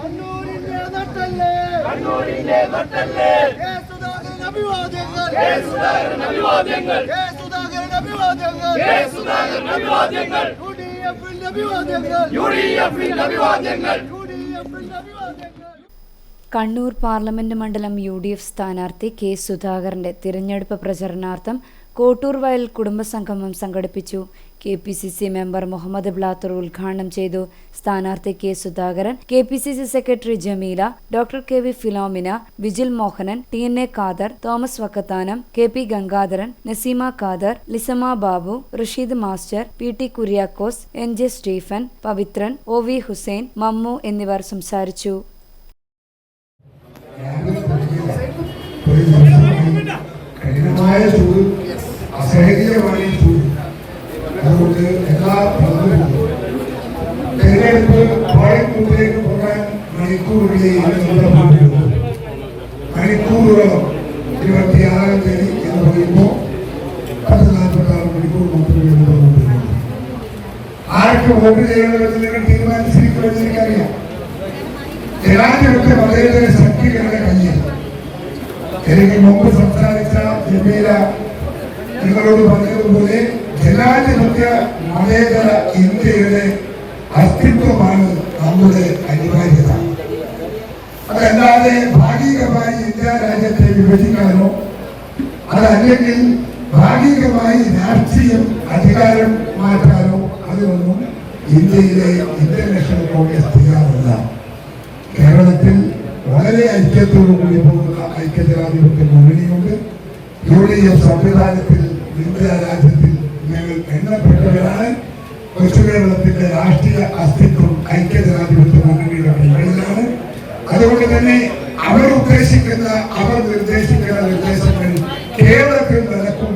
കണ്ണൂരിന്റെ നട്ടല്ലേ? കണ്ണൂരിന്റെ നട്ടല്ലേ. K Sudhakaran അഭിവാദ്യങ്ങൾ. K Sudhakaran അഭിവാദ്യങ്ങൾ. K Sudhakaran അഭിവാദ്യങ്ങൾ. കെ സുധാകരൻ അഭിവാദ്യങ്ങൾ. യു ഡി എഫിന്റെ അഭിവാദ്യങ്ങൾ. യു ഡി എഫിന്റെ അഭിവാദ്യങ്ങൾ. യു ഡി എഫിന്റെ അഭിവാദ്യങ്ങൾ. കണ്ണൂർ പാർലമെന്റ് മണ്ഡലം യു ഡി എഫ് സ്ഥാനാർത്ഥി കെ സുധാകരന്റെ തിരഞ്ഞെടുപ്പ് പ്രചരണാർത്ഥം കോട്ടൂർ വയൽ കുടുംബസംഗമം സംഘടിപ്പിച്ചു. K P C C member Muhammad Blathur ഉദ്ഘാടനം ചെയ്തു സ്ഥാനാർത്ഥി K Sudhakaran K P C C secretary Jameela doctor K V Philomina Vijil Mohanan T N A Khader Thomas Vakkathanam K P Gangadharan Naseema Khader Lisamma Babu Rasheed master P T Kuriakose N J Stephen Pavithran O V Hussain Mammu എന്നിവർ സംസാരിച്ചു. കഠിനമായ അതുകൊണ്ട് എല്ലാ പങ്കും തെരഞ്ഞെടുപ്പ് പാളയത്തിലേക്ക് പോകാൻ മണിക്കൂറുകളിൽ മണിക്കൂറുകളോ ഇരുപത്തിയാറാം തീയതി എന്ന് പറയുമ്പോൾ പത്ത് നാൽപ്പത്താറ് മണിക്കൂർ മാത്രമേ ആർക്ക് വോട്ട് ചെയ്യണമെന്ന് നിങ്ങൾ തീരുമാനിച്ചിരിക്കുമെന്ന് എനിക്കറിയാം. ജനാധിപത്യ മതേതര ശക്തികളുടെ കയ്യിൽ. എനിക്ക് മുമ്പ് സംസാരിച്ച നിങ്ങളോട് പറഞ്ഞതുപോലെ ജനാധിപത്യ മതേതര ഇന്ത്യയുടെ അസ്തിത്വമാണ് നമ്മുടെ അനിവാര്യത. അതല്ലാതെ ഭാഗികമായി ഇന്ത്യ രാജ്യത്തെ വിഭജിക്കാനോ അതല്ലെങ്കിൽ ഭാഗികമായി രാഷ്ട്രീയം അധികാരം മാറ്റാനോ അതിനൊന്നും ഇന്ത്യയിലെ ഇന്ത്യൻ നാഷണൽ കോൺഗ്രസ് കേരളത്തിൽ വളരെ ഐക്യത്തോടു കൂടി പോകുന്ന ഐക്യജനാധിപത്യ മുന്നണിയുണ്ട്. യു ഡി എഫ് സംവിധാനത്തിൽ ഇന്ത്യ രാജ്യത്തിൽ ഞങ്ങൾ എണ്ണപ്പെട്ടവരാണ് കൊച്ചു കേരളത്തിന്റെ രാഷ്ട്രീയ അസ്തിത്വം ഐക്യജനാധിപത്യ മുന്നണിയുടെ കൈകളിലാണ് അതുകൊണ്ട് തന്നെ അവർ ഉദ്ദേശിക്കുന്ന അവർ നിർദ്ദേശിക്കുന്ന നിർദ്ദേശങ്ങൾ കേരളത്തിൽ നടക്കും